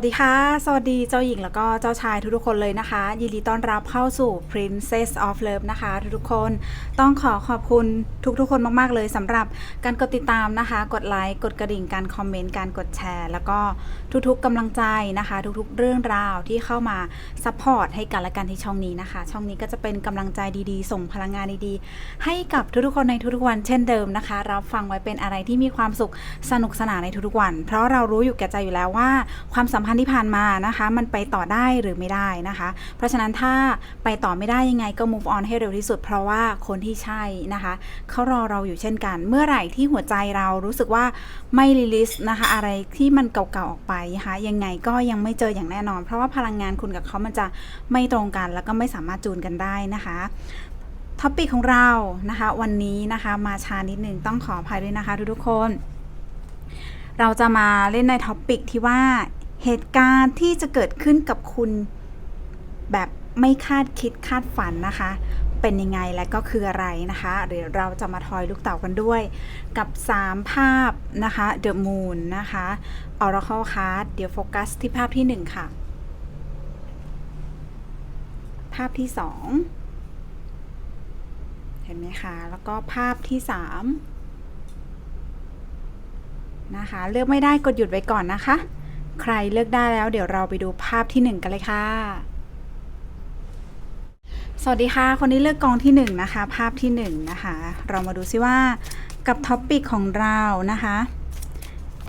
วัสดีค่ะ สวัสดีเจ้าหญิงแล้วก็เจ้าชายทุกๆคนเลยนะคะ ยินดีต้อนรับเข้าสู่ Princess of Love นะคะ ทุกๆคนต้องขอขอบคุณทุกๆคนมากๆเลยสำหรับการกดติดตามนะคะ กดไลค์กดกระดิ่งการคอมเมนต์การกดแชร์ แล้วก็ทุกๆกำลังใจนะคะ ทุกๆเรื่องราวที่เข้ามาซัพพอร์ตให้กันและกันที่ช่องนี้นะคะ ช่องนี้ก็จะเป็นกำลังใจดีๆ ส่งพลังงานดีๆ ให้กับทุกๆคนในทุกๆวันเช่นเดิมนะคะ รับฟังไว้เป็นอะไรที่มีความสุขสนุกสนานในทุกๆวัน เพราะเรารู้อยู่แก่ใจอยู่แล้วว่าความสัมพันธ์ที่ผ่านมานะคะ มันไปต่อได้หรือไม่ได้นะคะ เพราะฉะนั้นถ้าไปต่อไม่ได้ยังไงก็ move on ให้เร็วที่สุด เพราะว่าคนที่ใช่นะคะเขารอเราอยู่เช่นกัน เมื่อไหร่ที่หัวใจเรารู้สึกว่าไม่ release นะคะ อะไรที่มันเก่าๆออกไปนะคะยังไงก็ยังไม่เจออย่างแน่นอน เพราะว่าพลังงานคุณกับเขามันจะไม่ตรงกัน แล้วก็ไม่สามารถจูนกันได้นะคะท็อปิกของเรานะคะ วันนี้นะคะมาช้านิดนึงต้องขออภัยด้วยนะคะทุกๆคน เราจะมาเล่นในท็อปิกที่ว่า เหตุการณ์ที่จะเกิดขึ้นกับคุณแบบไม่คาดคิดคาดฝันนะคะ เป็นยังไงและก็คืออะไรนะคะเดี๋ยวเราจะมาทอยลูกเต่ากันด้วย กับ 3 ภาพนะคะ The Moon นะคะ Oracle Card เดี๋ยวโฟกัสที่ภาพที่ 1 ค่ะ ภาพที่ 2 เห็นไหมคะ แล้วก็ภาพที่ 3 นะคะ เลือกไม่ได้กดหยุดไว้ก่อนนะคะ ใครเลือกได้แล้วเดี๋ยวเราไปดูภาพที่ 1 กันเลยค่ะ สวัสดีค่ะ คนที่เลือกกองที่ 1 นะคะ ภาพที่ 1 นะคะ เรามาดูซิว่ากับท็อปปิกของเรานะคะ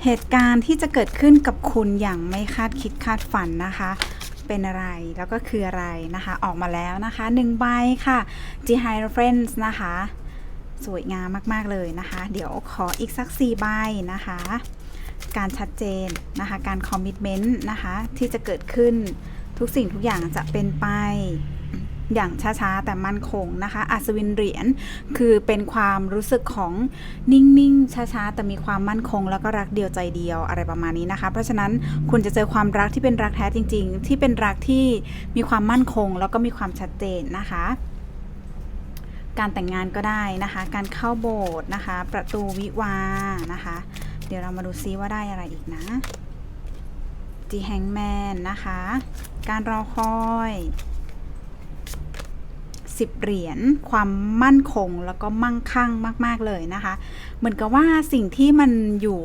เหตุการณ์ที่จะเกิดขึ้นกับคุณอย่างไม่คาดคิดคาดฝันนะคะ เป็นอะไรแล้วก็คืออะไรนะคะ ออกมาแล้วนะคะ1ใบค่ะ G h i Friends นะคะ สวยงามมาก ๆ เลยนะคะ เดี๋ยวขออีกสัก4ใบนะคะ การชัดเจนนะคะ การคอมมิ t เมนต์นะคะ ที่จะเกิดขึ้นทุกสิ่งทุกอย่างจะเป็นไปอย่างช้าๆ แต่มั่นคงนะคะ อัศวินเหรียญคือเป็นความรู้สึกของนิ่งๆ ช้าๆ แต่มีความมั่นคง แล้วก็รักเดียวใจเดียวอะไรประมาณนี้นะคะ เพราะฉะนั้นคุณจะเจอความรักที่เป็นรักแท้จริง ๆ ที่เป็นรักที่มีความมั่นคง แล้วก็มีความชัดเจนนะคะ การแต่งงานก็ได้นะคะ การเข้าโบสถ์นะคะ ประตูวิวาห์นะคะ เดี๋ยวเรามาดูซิว่าได้อะไรอีกนะจีแฮงแมนนะคะ การรอคอยสิบเหรียญความมั่นคงแล้วก็มั่งคั่งมาก ๆ เลยนะคะ เหมือนกับว่าสิ่งที่มันอยู่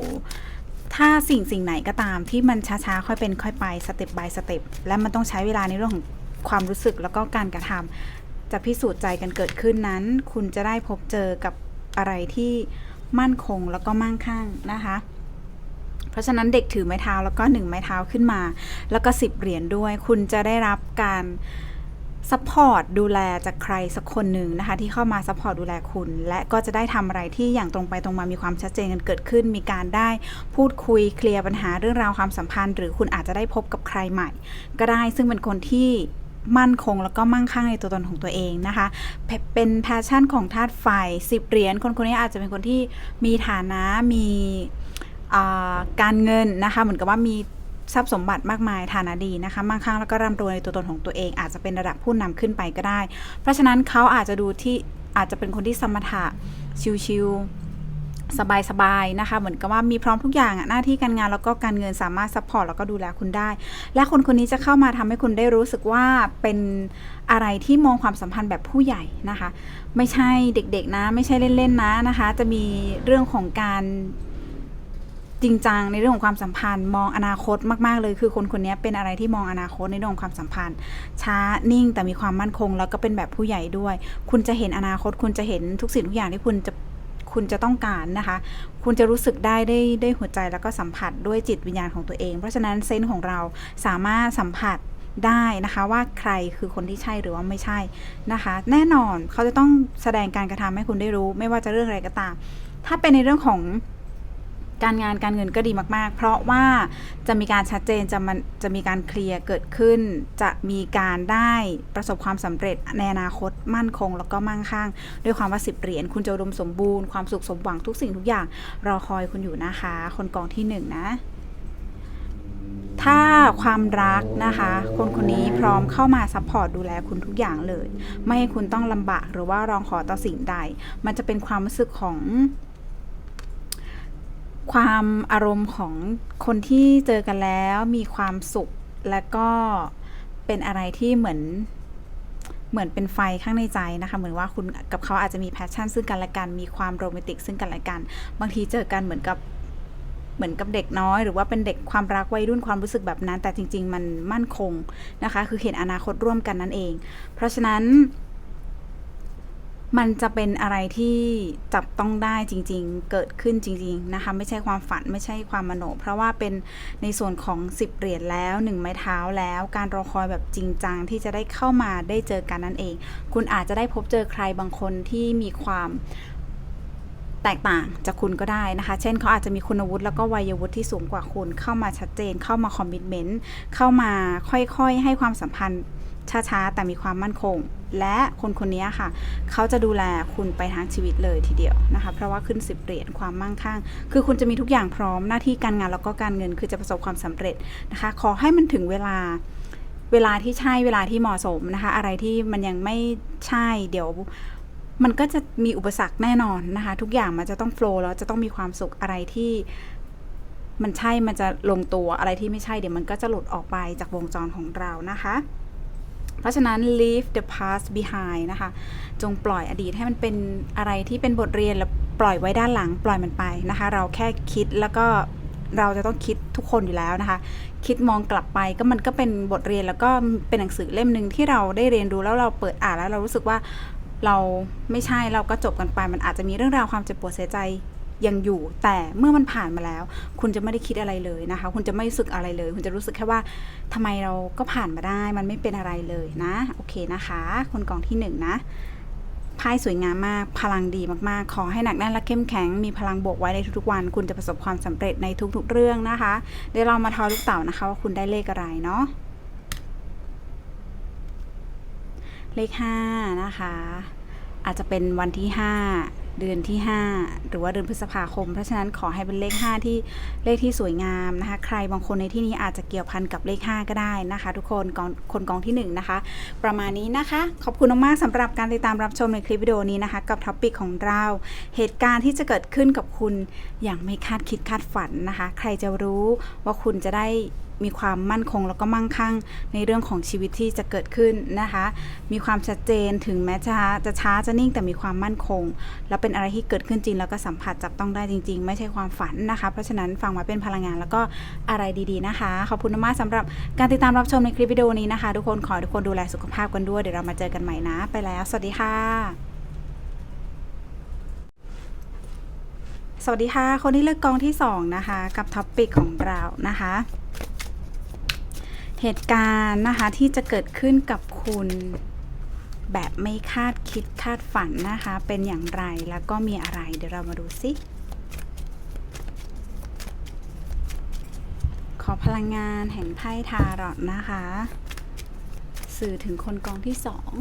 ถ้าสิ่งสิ่งไหนก็ตามที่มันช้าๆ ค่อยเป็นค่อยไปสเต็ป by สเต็ปและมันต้องใช้เวลาในเรื่องของความรู้สึกแล้วก็การกระทำจะพิสูจน์ใจกันเกิดขึ้นนั้น คุณจะได้พบเจอกับอะไรที่ มั่นคงแล้วก็มั่งคั่งนะคะ เพราะฉะนั้นเด็กถือไม้เท้าแล้วก็หนึ่งไม้เท้าขึ้นมา แล้วก็สิบเหรียญด้วย คุณจะได้รับการซัพพอร์ตดูแลจากใครสักคนหนึ่งนะคะ ที่เข้ามาซัพพอร์ตดูแลคุณ และก็จะได้ทำอะไรที่อย่างตรงไปตรงมามีความชัดเจนกันเกิดขึ้น มีการได้พูดคุยเคลียร์ปัญหาเรื่องราวความสัมพันธ์ หรือคุณอาจจะได้พบกับใครใหม่ ก็ได้ซึ่งเป็นคนที่ มั่นคงแล้วก็มั่งคั่งในตัวตนของตัวเองนะคะ เป็นแพชชั่นของธาตุไฟสิบเหรียญคนคนนี้อาจจะเป็นคนที่มีฐานะมีการเงินนะคะ เหมือนกับว่ามีทรัพย์สมบัติมากมายฐานะดีนะคะมั่งคั่งแล้วก็ร่ำรวยในตัวตนของตัวเอง อาจจะเป็นระดับผู้นำขึ้นไปก็ได้ เพราะฉะนั้นเขาอาจจะดูที่อาจจะเป็นคนที่สมถะชิวๆ สบายๆนะคะ เหมือนกับว่ามีพร้อมทุกอย่างหน้าที่การงานแล้วก็การเงินสามารถซัพพอร์ตแล้วก็ดูแลคุณได้ และคนคนนี้จะเข้ามาทำให้คุณได้รู้สึกว่าเป็นอะไรที่มองความสัมพันธ์แบบผู้ใหญ่นะคะ ไม่ใช่เด็กๆนะ ไม่ใช่เล่นๆนะนะคะ จะมีเรื่องของการจริงจังในเรื่องของความสัมพันธ์ มองอนาคตมากๆเลย คือคนคนนี้เป็นอะไรที่มองอนาคตในเรื่องของความสัมพันธ์ ช้านิ่งแต่มีความมั่นคง แล้วก็เป็นแบบผู้ใหญ่ด้วย คุณจะเห็นอนาคต คุณจะเห็นทุกสิ่งทุกอย่างที่คุณจะ คุณจะต้องการนะคะ คุณจะรู้สึกได้ได้ได้หัวใจแล้วก็สัมผัสด้วยจิตวิญญาณของตัวเอง เพราะฉะนั้นเซนส์ของเราสามารถสัมผัสได้นะคะว่าใครคือคนที่ใช่หรือว่าไม่ใช่นะคะ แน่นอนเขาจะต้องแสดงการกระทำให้คุณได้รู้ ไม่ว่าจะเรื่องอะไรก็ตาม ถ้าเป็นในเรื่องของ การงานการเงินก็ดีมากๆ เพราะว่าจะมีการชัดเจนจะมันจะมีการเคลียร์เกิดขึ้น จะมีการได้ประสบความสำเร็จในอนาคตมั่นคง แล้วก็มั่งคั่ง ด้วยความว่าสิบเหรียญคุณจะอุดมสมบูรณ์ความสุขสมหวังทุกสิ่งทุกอย่างรอคอยคุณอยู่นะคะ คนกองที่หนึ่งนะถ้าความรักนะคะ คนคนนี้พร้อมเข้ามาซัพพอร์ตดูแลคุณทุกอย่างเลย ไม่ให้คุณต้องลำบากหรือว่าร้องขอต่อสิ่งใด มันจะเป็นความรู้สึกของ ความอารมณ์ของคนที่เจอกันแล้วมีความสุขและก็เป็นอะไรที่เหมือนเหมือนเป็นไฟข้างในใจนะคะ เหมือนว่าคุณกับเขาอาจจะมีแพชชั่นซึ่งกันและกันมีความโรแมนติกซึ่งกันและกัน บางทีเจอกันเหมือนกับเหมือนกับเด็กน้อย หรือว่าเป็นเด็กความรักวัยรุ่นความรู้สึกแบบนั้น แต่จริง ๆ มันมั่นคงนะคะ คือเห็นอนาคตร่วมกันนั่นเอง เพราะฉะนั้น มันจะเป็นอะไรที่จับต้องได้จริงๆ เกิดขึ้นจริง ๆ นะคะ ไม่ใช่ความฝันไม่ใช่ความมโน เพราะว่าเป็นในส่วนของ 10 เหรียญแล้ว 1 ไม้เท้าแล้ว การรอคอยแบบจริงจังที่จะได้เข้ามาได้เจอกันนั่นเอง คุณอาจจะได้พบเจอใครบางคนที่มีความแตกต่างจากคุณก็ได้นะคะ เช่นเขาอาจจะมีคุณวุฒิแล้วก็วัยวุฒิที่สูงกว่าคุณ เข้ามาชัดเจน เข้ามาคอมมิชเมนต์ เข้ามาค่อยๆ ให้ความสัมพันธ์ช้าๆ แต่มีความมั่นคง และคนคนนี้ค่ะ เขาจะดูแลคุณไปทั้งชีวิตเลยทีเดียวนะคะ เพราะว่าขึ้นสิบเหรียญความมั่งคั่ง คือคุณจะมีทุกอย่างพร้อมหน้าที่การงานแล้วก็การเงินคือจะประสบความสำเร็จนะคะ ขอให้มันถึงเวลาเวลาที่ใช่เวลาที่เหมาะสมนะคะ อะไรที่มันยังไม่ใช่เดี๋ยวมันก็จะมีอุปสรรคแน่นอนนะคะ ทุกอย่างมันจะต้องโฟล์แล้วจะต้องมีความสุขอะไรที่มันใช่มันจะลงตัวอะไรที่ไม่ใช่เดี๋ยวมันก็จะหลุดออกไปจากวงจรของเรานะคะ เพราะฉะนั้น leave the past behind นะคะ จงปล่อยอดีตให้มันเป็นอะไรที่เป็นบทเรียนแล้วปล่อยไว้ด้านหลังปล่อยมันไปนะคะ เราแค่คิดแล้วก็เราจะต้องคิดทุกคนอยู่แล้วนะคะ คิดมองกลับไปก็มันก็เป็นบทเรียนแล้วก็เป็นหนังสือเล่มหนึ่งที่เราได้เรียนรู้แล้วเราเปิดอ่านแล้วเรารู้สึกว่าเราไม่ใช่เราก็จบกันไป มันอาจจะมีเรื่องราวความเจ็บปวดเสียใจ ยังอยู่ แต่เมื่อมันผ่านมาแล้ว คุณจะไม่ได้คิดอะไรเลยนะคะ คุณจะไม่รู้สึกอะไรเลย คุณจะรู้สึกแค่ว่าทำไมเราก็ผ่านมาได้ มันไม่เป็นอะไรเลยนะ โอเคนะคะ คนกองที่หนึ่งนะไพ่สวยงามมาก พลังดีมากๆ ขอให้หนักแน่นและเข้มแข็ง มีพลังบวกไว้ในทุกๆวัน คุณจะประสบความสำเร็จในทุกๆเรื่องนะคะ เดี๋ยวเรามาทอลูกเต่านะคะว่าคุณได้เลขอะไรเนาะ เลขห้านะคะ อาจจะเป็นวันที่ 5 เดือนที่ 5 หรือว่าเดือนพฤษภาคม เพราะฉะนั้นขอให้เป็นเลข 5 ที่เลขที่สวยงามนะคะ ใครบางคนในที่นี้อาจจะเกี่ยวพันกับเลข 5 ก็ได้นะคะ ทุกคนกองคนกองที่ 1 นะคะ ประมาณนี้นะคะ ขอบคุณมากๆสำหรับการติดตามรับชมในคลิปวิดีโอนี้นะคะ กับท็อปิกของเรา เหตุการณ์ที่จะเกิดขึ้นกับคุณอย่างไม่คาดคิดคาดฝันนะคะ ใครจะรู้ว่าคุณจะได้ มีความมั่นคงแล้วก็มั่งคั่งในเรื่องของชีวิตที่จะเกิดขึ้นนะคะ มีความชัดเจนถึงแม้จะจะช้าจะนิ่งแต่มีความมั่นคง แล้วเป็นอะไรที่เกิดขึ้นจริงแล้วก็สัมผัสจับต้องได้จริง ๆ ไม่ใช่ความฝันนะคะ เพราะฉะนั้นฟังมาเป็นพลังงานแล้วก็อะไรดีๆนะคะ ขอบคุณมากสำหรับการติดตามรับชมในคลิปวิดีโอนี้นะคะ ทุกคนขอทุกคนดูแลสุขภาพกันด้วยเดี๋ยวเรามาเจอกันใหม่นะ ไปแล้ว สวัสดีค่ะสวัสดีค่ะ คนที่เลือกกองที่สองนะคะ กับท็อปปิกของเรานะคะ เหตุการณ์นะคะที่จะเกิดขึ้นกับคุณแบบไม่คาดคิดคาดฝันนะคะ เป็นอย่างไรแล้วก็มีอะไร เดี๋ยวเรามาดูสิขอพลังงานแห่งไพ่ทารอตนะคะ สื่อถึงคนกองที่สอง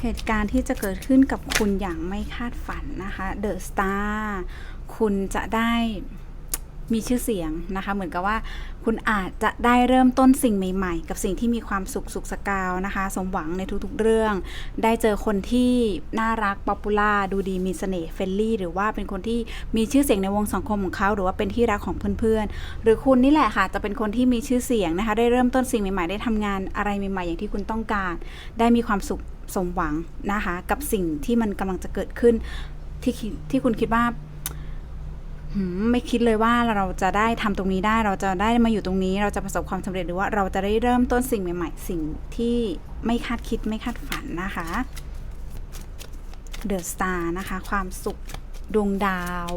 เหตุการณ์ที่จะเกิดขึ้นกับคุณอย่างไม่คาดฝันนะคะ The Star คุณจะได้ มีชื่อเสียงนะคะ เหมือนกับว่าคุณอาจจะได้เริ่มต้นสิ่งใหม่ ๆ กับสิ่งที่มีความสุขสุขสกาวนะคะ สมหวังในทุกๆเรื่อง ได้เจอคนที่น่ารักป๊อปปูล่าดูดีมีเสน่ห์เฟรนลี่ หรือว่าเป็นคนที่มีชื่อเสียงในวงสังคมของเขา หรือว่าเป็นที่รักของเพื่อนๆ หรือคุณนี่แหละค่ะ จะเป็นคนที่มีชื่อเสียงนะคะ ได้เริ่มต้นสิ่งใหม่ๆ ได้ทำงานอะไรใหม่ๆ อย่างที่คุณต้องการ ได้มีความสุขสมหวังนะคะ กับสิ่งที่มันกำลังจะเกิดขึ้นที่ที่คุณคิดว่า ไม่คิดเลยว่าเราจะได้ทำตรงนี้ได้ เราจะได้มาอยู่ตรงนี้ เราจะประสบความสำเร็จหรือว่าเราจะได้เริ่มต้นสิ่งใหม่ ๆ สิ่งที่ไม่คาดคิดไม่คาดฝันนะคะ The Star นะคะ ความสุขดวงดาว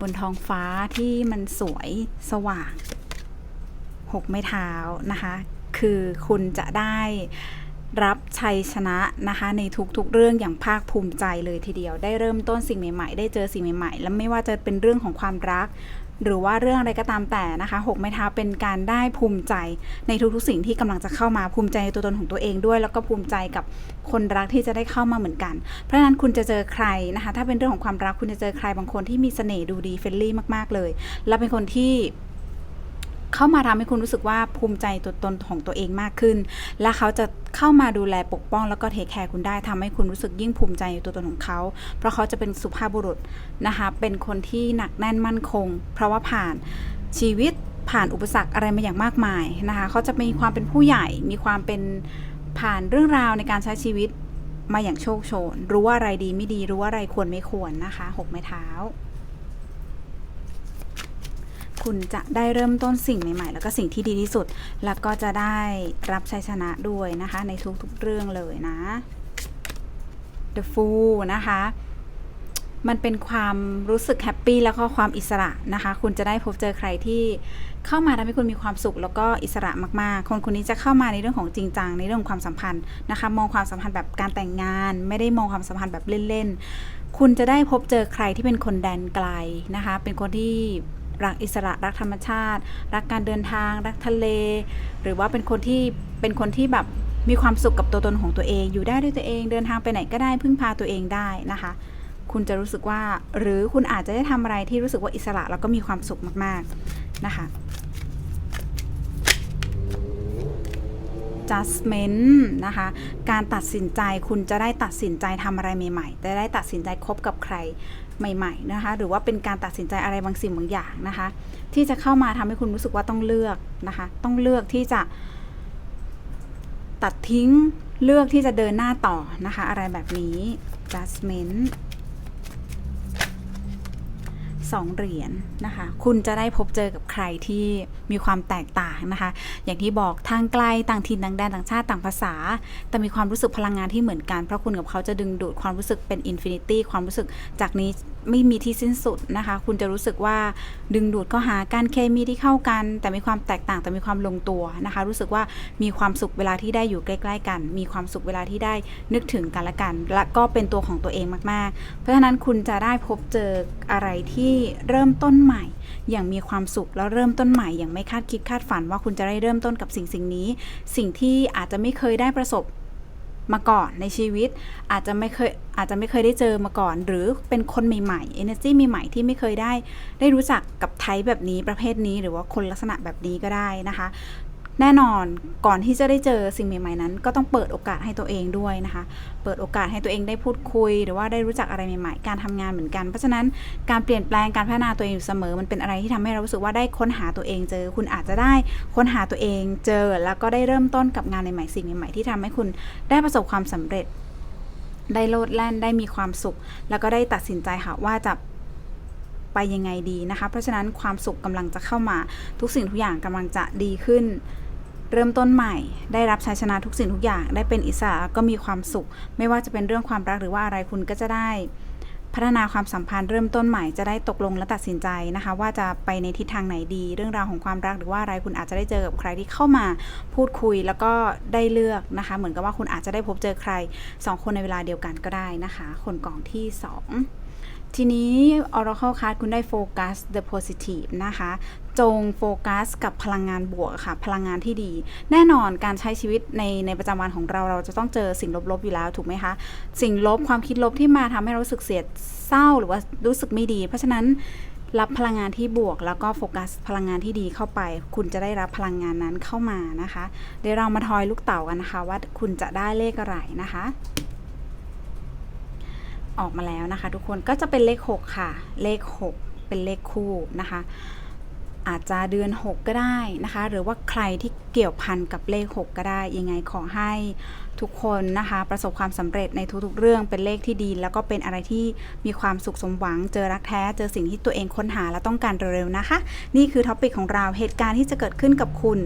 บนท้องฟ้าที่มันสวยสว่างหกไม้เท้านะคะ คือคุณจะได้ รับชัยชนะนะคะในทุกๆเรื่องอย่างภาคภูมิใจเลยทีเดียว ได้เริ่มต้นสิ่งใหม่ๆ ได้เจอสิ่งใหม่ๆ แล้วไม่ว่าจะเป็นเรื่องของความรัก หรือว่าเรื่องอะไรก็ตามแต่นะคะหกไม้เท้าเป็นการได้ภูมิใจในทุกๆสิ่งที่กำลังจะเข้ามาภูมิใจในตัวตนของตัวเองด้วย แล้วก็ภูมิใจกับคนรักที่จะได้เข้ามาเหมือนกัน เพราะฉะนั้นคุณจะเจอใครนะคะ ถ้าเป็นเรื่องของความรักคุณจะเจอใครบางคนที่มีเสน่ห์ดูดีเฟรนลี่มากๆเลย และเป็นคนที่ เข้ามาทำให้คุณรู้สึกว่าภูมิใจตัวตนของตัวเองมากขึ้น และเขาจะเข้ามาดูแลปกป้องแล้วก็เทคแคร์คุณได้ทำให้คุณรู้สึกยิ่งภูมิใจในตัวตนของเขา เพราะเขาจะเป็นสุภาพบุรุษนะคะ เป็นคนที่หนักแน่นมั่นคง เพราะว่าผ่านชีวิตผ่านอุปสรรคอะไรมาอย่างมากมายนะคะเขาจะมีความเป็นผู้ใหญ่ มีความเป็นผ่านเรื่องราวในการใช้ชีวิตมาอย่างโชคโชน รู้ว่าอะไรดีไม่ดี รู้ว่าอะไรควรไม่ควรนะคะหกไม้เท้า คุณจะได้เริ่มต้นสิ่งใหม่ ๆ แล้วก็สิ่งที่ดีที่สุด แล้วก็จะได้รับชัยชนะด้วยนะคะ ในทุกๆเรื่องเลยนะ The Fool นะคะมันเป็นความรู้สึกแฮปปี้แล้วก็ความอิสระนะคะ คุณจะได้พบเจอใครที่เข้ามาทำให้คุณมีความสุข แล้วก็อิสระมากๆ คนคนนี้จะเข้ามาในเรื่องของจริงจังในเรื่องของความสัมพันธ์นะคะ มองความสัมพันธ์แบบการแต่งงาน ไม่ได้มองความสัมพันธ์แบบเล่นๆ คุณจะได้พบเจอใครที่เป็นคนแดนไกลนะคะ เป็นคนที่ รักอิสระรักธรรมชาติ รักการเดินทาง รักทะเล หรือว่าเป็นคนที่เป็นคนที่แบบมีความสุขกับตัวตนของตัวเอง อยู่ได้ด้วยตัวเองเดินทางไปไหนก็ได้พึ่งพาตัวเองได้นะคะ คุณจะรู้สึกว่า หรือคุณอาจจะได้ทำอะไรที่รู้สึกว่าอิสระแล้วก็มีความสุขมากๆนะคะ adjustment นะคะ การตัดสินใจคุณจะได้ตัดสินใจทำอะไรใหม่ๆจะได้ตัดสินใจคบกับใครใหม่ๆนะคะ หรือว่าเป็นการตัดสินใจอะไรบางสิ่งบางอย่างนะคะ ที่จะเข้ามาทำให้คุณรู้สึกว่าต้องเลือกนะคะ ต้องเลือกที่จะตัดทิ้งเลือกที่จะเดินหน้าต่อนะคะ อะไรแบบนี้ adjustment 2 เหรียญนะคะ คุณจะได้พบเจอกับใครที่มีความแตกต่างนะคะ อย่างที่บอกทางไกลต่างถิ่นต่างแดนต่างชาติต่างภาษา แต่มีความรู้สึกพลังงานที่เหมือนกัน เพราะคุณกับเขาจะดึงดูดความรู้สึกเป็นอินฟินิตี้ความรู้สึกจากนี้ไม่มีที่สิ้นสุดนะคะ คุณจะรู้สึกว่าดึงดูดเข้าหาการเคมีที่เข้ากัน แต่มีความแตกต่างแต่มีความลงตัวนะคะ รู้สึกว่ามีความสุขเวลาที่ได้อยู่ใกล้ ๆ กัน มีความสุขเวลาที่ได้นึกถึงกันและกัน และก็เป็นตัวของตัวเองมากๆ เพราะฉะนั้นคุณจะได้พบเจออะไรที่เริ่มต้นใหม่ อย่างมีความสุขแล้วเริ่มต้นใหม่ อย่างไม่คาดคิดคาดฝันว่าคุณจะได้เริ่มต้นกับสิ่งสิ่งนี้ สิ่งที่อาจจะไม่เคยได้ประสบ มาก่อนในชีวิต อาจจะไม่เคยอาจจะไม่เคยได้เจอมาก่อน หรือเป็นคนใหม่ๆ energy ใหม่ๆที่ไม่เคยได้ ได้รู้จักกับไทป์แบบนี้ประเภทนี้หรือว่าคนลักษณะแบบนี้ก็ได้นะคะ แน่นอนก่อนที่จะได้เจอสิ่งใหม่ๆนั้น ก็ต้องเปิดโอกาสให้ตัวเองด้วยนะคะ เปิดโอกาสให้ตัวเองได้พูดคุย หรือว่าได้รู้จักอะไรใหม่ๆ การทำงานเหมือนกัน เพราะฉะนั้นการเปลี่ยนแปลงการพัฒนาตัวเองอยู่เสมอ มันเป็นอะไรที่ทำให้เรารู้สึกว่าได้ค้นหาตัวเองเจอ คุณอาจจะได้ค้นหาตัวเองเจอ แล้วก็ได้เริ่มต้นกับงานใหม่ๆสิ่งใหม่ๆที่ทำให้คุณได้ประสบความสำเร็จ ได้โลดแล่นได้มีความสุข แล้วก็ได้ตัดสินใจค่ะว่าจะไปยังไงดีนะคะ เพราะฉะนั้นความสุขกำลังจะเข้ามาทุกสิ่งทุกอย่างกำลังจะดีขึ้น เริ่มต้นใหม่ ได้รับชัยชนะทุกสิ่งทุกอย่าง ได้เป็นอิสระก็มีความสุข ไม่ว่าจะเป็นเรื่องความรักหรือว่าอะไรคุณก็จะได้ พัฒนาความสัมพันธ์เริ่มต้นใหม่จะได้ตกลงและตัดสินใจนะคะ ว่าจะไปในทิศทางไหนดี เรื่องราวของความรักหรือว่าอะไรคุณอาจจะได้เจอกับใครที่เข้ามาพูดคุยแล้วก็ได้เลือกนะคะ เหมือนกับว่าคุณอาจจะได้พบเจอใครสองคนในเวลาเดียวกันก็ได้นะคะ คนกล่องที่สอง ทีนี้ Oracle Card คุณได้โฟกัส the positive นะคะ จงโฟกัสกับพลังงานบวกค่ะ พลังงานที่ดี แน่นอนการใช้ชีวิตในในประจำวันของเราเราจะต้องเจอสิ่งลบๆอยู่แล้วถูกไหมคะ สิ่งลบความคิดลบที่มาทำให้เรารู้สึกเสียเศร้าหรือว่ารู้สึกไม่ดี เพราะฉะนั้นรับพลังงานที่บวก แล้วก็โฟกัสพลังงานที่ดีเข้าไป คุณจะได้รับพลังงานนั้นเข้ามานะคะ เดี๋ยวเรามาทอยลูกเต่ากันนะคะ ว่าคุณจะได้เลขอะไรนะคะ ออกมาแล้วนะคะ ทุกคนก็จะเป็นเลข 6 ค่ะ เลข 6 เป็นเลขคู่นะคะ อาจจะเดือน 6 ก็ได้นะคะ หรือว่าใครที่เกี่ยวพันกับเลข 6 ก็ได้ ยังไงขอให้ทุกคนนะคะ ประสบความสำเร็จในทุกๆ เรื่องเป็นเลขที่ดี แล้วก็เป็นอะไรที่มีความสุขสมหวัง เจอรักแท้ เจอสิ่งที่ตัวเองค้นหาและต้องการเร็วๆนะคะ นี่คือท็อปิกของเราเหตุการณ์ที่จะเกิดขึ้นกับคุณ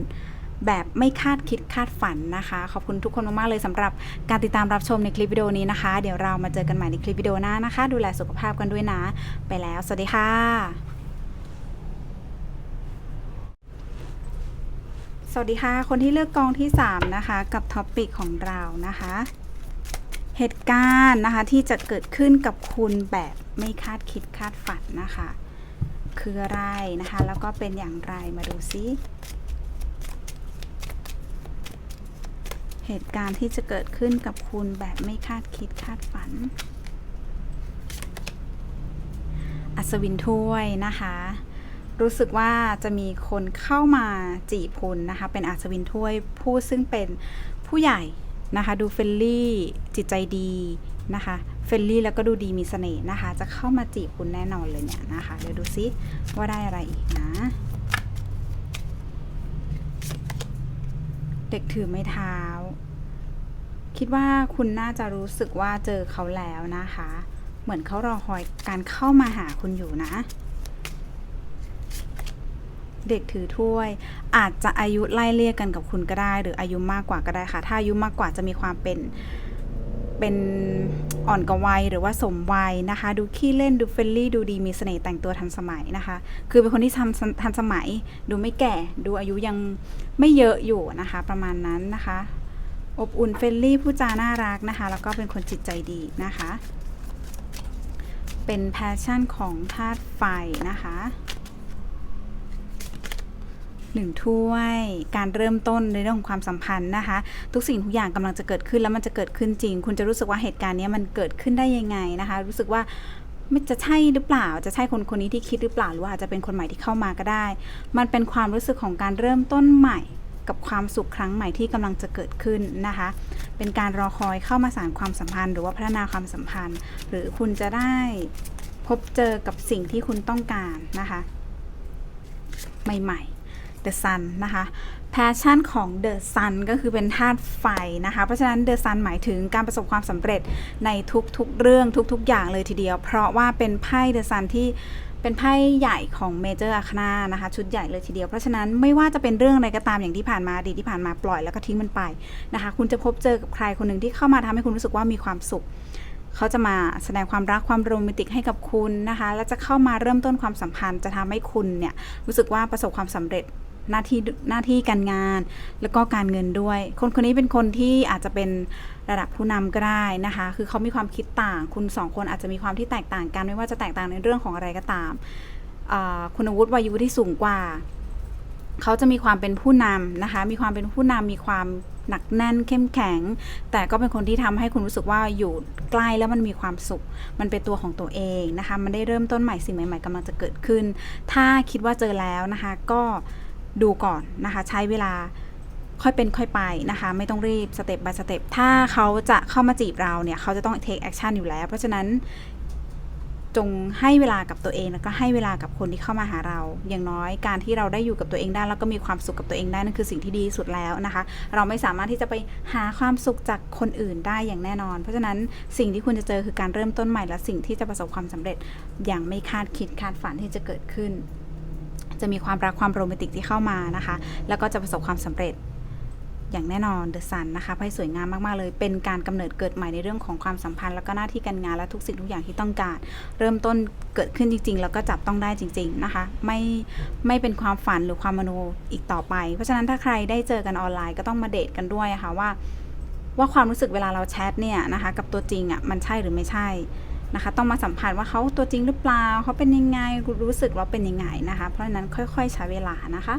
แบบไม่คาดคิดคาดฝันนะคะ ขอบคุณทุกคนมากๆเลยสำหรับการติดตามรับชมในคลิปวิดีโอนี้นะคะ เดี๋ยวเรามาเจอกันใหม่ในคลิปวิดีโอหน้านะคะ ดูแลสุขภาพกันด้วยนะ ไปแล้ว สวัสดีค่ะ สวัสดีค่ะ คนที่เลือกกองที่ 3 นะคะ กับท็อปิกของเรานะคะ เหตุการณ์นะคะที่จะเกิดขึ้นกับคุณแบบไม่คาดคิดคาดฝันนะคะ คืออะไรนะคะ แล้วก็เป็นอย่างไรมาดูซิ เหตุการณ์ที่จะเกิดขึ้นกับคุณแบบไม่คาดคิดคาดฝัน อัศวินถ้วยนะคะ รู้สึกว่าจะมีคนเข้ามาจีบคุณนะคะ เป็นอัศวินถ้วยผู้ซึ่งเป็นผู้ใหญ่นะคะ ดูเฟรนลี่จิตใจดีนะคะเฟรนลี่แล้วก็ดูดีมีเสน่ห์นะคะ จะเข้ามาจีบคุณแน่นอนเลยเนี่ยนะคะ เดี๋ยวดูซิว่าได้อะไรอีกนะ เด็กถือไม้เท้า คิดว่าคุณน่าจะรู้สึกว่าเจอเขาแล้วนะคะ เหมือนเขารอคอยการเข้ามาหาคุณอยู่นะ เด็กถือถ้วย อาจจะอายุไล่เลี่ยกันกับคุณก็ได้ หรืออายุมากกว่าก็ได้ค่ะ ถ้าอายุมากกว่าจะมีความเป็นเป็นอ่อนกวัยหรือว่าสมวัยนะคะ ดูขี้เล่นดูเฟรนลี่ดูดีมีเสน่ห์แต่งตัวทันสมัยนะคะ คือเป็นคนที่ทำทันสมัย ดูไม่แก่ ดูอายุยังไม่เยอะอยู่นะคะ ประมาณนั้นนะคะ อบอุ่นเฟรนลี่ผู้จาน่ารักนะคะ แล้วก็เป็นคนจิตใจดีนะคะ เป็นแพชชั่นของธาตุไฟนะคะหนึ่งถ้วยการเริ่มต้นในเรื่องของความสัมพันธ์นะคะ ทุกสิ่งทุกอย่างกำลังจะเกิดขึ้นแล้วมันจะเกิดขึ้นจริง คุณจะรู้สึกว่าเหตุการณ์นี้มันเกิดขึ้นได้ยังไงนะคะ รู้สึกว่าไม่จะใช่หรือเปล่า จะใช่คนคนนี้ที่คิดหรือเปล่าหรือว่าอาจจะเป็นคนใหม่ที่เข้ามาก็ได้ มันเป็นความรู้สึกของการเริ่มต้นใหม่ กับความสุขครั้งใหม่ที่กำลังจะเกิดขึ้นนะคะ เป็นการรอคอยเข้ามาสานความสัมพันธ์ หรือว่าพัฒนาความสัมพันธ์ หรือคุณจะได้พบเจอกับสิ่งที่คุณต้องการนะคะ ใหม่ๆ The Sun นะคะแพชชั่นของ The Sun ก็คือเป็นธาตุไฟนะคะ เพราะฉะนั้น The Sun หมายถึงการประสบความสำเร็จในทุกๆเรื่องทุกๆ อย่างเลยทีเดียว เพราะว่าเป็นไพ่ The Sun ที่ เป็นไพ่ใหญ่ของเมเจอร์อาคนานะคะ ชุดใหญ่เลยทีเดียวเพราะฉะนั้นไม่ว่าจะเป็นเรื่องอะไรก็ตามอย่างที่ผ่านมาดีที่ผ่านมาปล่อยแล้วก็ทิ้งมันไปนะคะ คุณจะพบเจอกับใครคนหนึ่งที่เข้ามาทำให้คุณรู้สึกว่ามีความสุขเขาจะมาแสดงความรักความโรแมนติกให้กับคุณนะคะ และจะเข้ามาเริ่มต้นความสัมพันธ์จะทำให้คุณเนี่ยรู้สึกว่าประสบความสำเร็จ หน้าที่หน้าที่การงาน แล้วก็การเงินด้วย คนคนนี้เป็นคนที่อาจจะเป็นระดับผู้นำก็ได้นะคะ คือเขามีความคิดต่าง คุณสองคนอาจจะมีความที่แตกต่างกัน ไม่ว่าจะแตกต่างในเรื่องของอะไรก็ตาม คุณวุฒิวัยวุฒิที่สูงกว่า เขาจะมีความเป็นผู้นำนะคะ มีความเป็นผู้นำมีความหนักแน่นเข้มแข็ง แต่ก็เป็นคนที่ทำให้คุณรู้สึกว่าอยู่ใกล้แล้วมันมีความสุข มันเป็นตัวของตัวเองนะคะ มันได้เริ่มต้นใหม่สิ่งใหม่ ๆกำลังจะเกิดขึ้น ถ้าคิดว่าเจอแล้วนะคะ ก็ ดูก่อนนะคะ ใช้เวลาค่อยเป็นค่อยไปนะคะ ไม่ต้องรีบสเต็ป by สเต็ปถ้าเขาจะเข้ามาจีบเราเนี่ย เขาจะต้อง take action อยู่แล้ว เพราะฉะนั้นจงให้เวลากับตัวเองแล้วก็ให้เวลากับคนที่เข้ามาหาเรา อย่างน้อยการที่เราได้อยู่กับตัวเองได้แล้วก็มีความสุขกับตัวเองได้นั่นคือสิ่งที่ดีสุดแล้วนะคะ เราไม่สามารถที่จะไปหาความสุขจากคนอื่นได้อย่างแน่นอน เพราะฉะนั้นสิ่งที่คุณจะเจอคือการเริ่มต้นใหม่และสิ่งที่จะประสบความสำเร็จอย่างไม่คาดคิดคาดฝันที่จะเกิดขึ้น จะมีความรักความโรแมนติกที่เข้ามานะคะ แล้วก็จะประสบความสำเร็จอย่างแน่นอนเดอะซันนะคะไพ่สวยงามมากๆเลย เป็นการกำเนิดเกิดใหม่ในเรื่องของความสัมพันธ์ แล้วก็หน้าที่การงานและทุกสิ่งทุกอย่างที่ต้องการ เริ่มต้นเกิดขึ้นจริง ๆ แล้วก็จับต้องได้จริง ๆนะคะ ไม่ไม่เป็นความฝันหรือความมโนอีกต่อไป เพราะฉะนั้นถ้าใครได้เจอกันออนไลน์ก็ต้องมาเดทกันด้วยะคะ่ะว่า ว่าความรู้สึกเวลาเราแชทเนี่ยนะคะ กับตัวจริงอะ่ะมันใช่หรือไม่ใช่ นะคะ ต้องมาสัมผัสว่าเขาตัวจริงหรือเปล่าเขาเป็นยังไงรู้สึกว่าเป็นยังไงนะคะ เพราะฉะนั้นค่อยๆใช้เวลานะคะ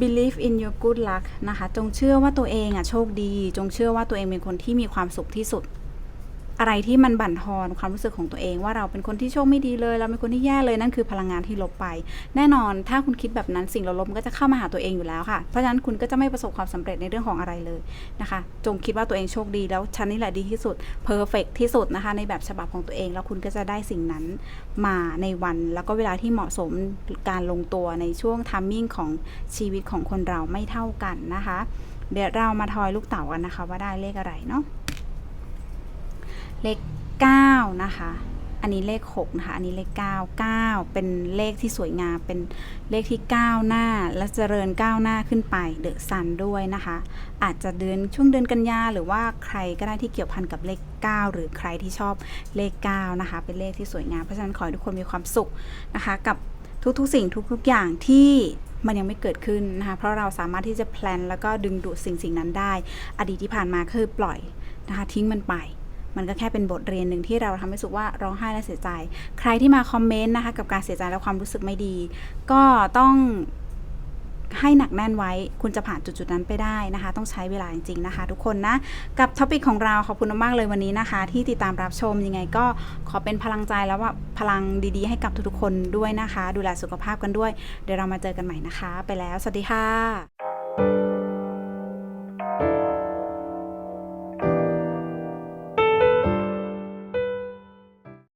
believe in your good luck นะคะ จงเชื่อว่าตัวเองอะโชคดี จงเชื่อว่าตัวเองเป็นคนที่มีความสุขที่สุด อะไรที่มันบั่นทอนความรู้สึกของตัวเอง ว่าเราเป็นคนที่โชคไม่ดีเลย เราเป็นคนที่แย่เลยนั่นคือพลังงานที่ลบไป แน่นอนถ้าคุณคิดแบบนั้นสิ่งลบๆก็จะเข้ามาหาตัวเองอยู่แล้วค่ะ เพราะฉะนั้นคุณก็จะไม่ประสบความสำเร็จในเรื่องของอะไรเลยนะคะ จงคิดว่าตัวเองโชคดีแล้วฉันนี่แหละดีที่สุดเพอร์เฟกที่สุดนะคะ ในแบบฉบับของตัวเอง แล้วคุณก็จะได้สิ่งนั้นมาในวัน แล้วก็เวลาที่เหมาะสมการลงตัวในช่วงทัมมิ่งของชีวิตของคนเราไม่เท่ากันนะคะ เดี๋ยวเรามาทอยลูกเต๋ากันนะคะ ว่าได้เลขอะไรเนาะ เลข9นะคะ อันนี้เลข6นะคะ อันนี้เลข 9 9 เป็นเลขที่สวยงาม เป็นเลขที่ก้าวหน้า และเจริญก้าวหน้าขึ้นไป เดอะซันด้วยนะคะ อาจจะเดือนช่วงเดือนกันยาหรือว่าใครก็ได้ที่เกี่ยวพันกับเลข 9 หรือใครที่ชอบเลข 9 นะคะ เป็นเลขที่สวยงาม เพราะฉะนั้นขอให้ทุกคนมีความสุขนะคะ กับทุกๆ สิ่งทุกๆ อย่างที่มันยังไม่เกิดขึ้นนะคะ เพราะเราสามารถที่จะแพลนแล้วก็ดึงดูดสิ่งสิ่งนั้นได้ อดีตที่ผ่านมาคือปล่อยนะคะ ทิ้งมันไป มันก็แค่เป็นบทเรียนหนึ่งที่เราทำให้สุขว่าร้องไห้และเสียใจ ใครที่มาคอมเมนต์นะคะกับการเสียใจและความรู้สึกไม่ดี ก็ต้องให้หนักแน่นไว้คุณจะผ่านจุดๆนั้นไปได้นะคะ ต้องใช้เวลาจริงๆนะคะ ทุกคนนะ กับท็อปิกของเราขอบคุณมากๆเลยวันนี้นะคะ ที่ติดตามรับชมยังไงก็ขอเป็นพลังใจแล้วว่าพลังดีๆ ให้กับทุกๆคนด้วยนะคะ ดูแลสุขภาพกันด้วย เดี๋ยวเรามาเจอกันใหม่นะคะ ไปแล้ว สวัสดีค่ะ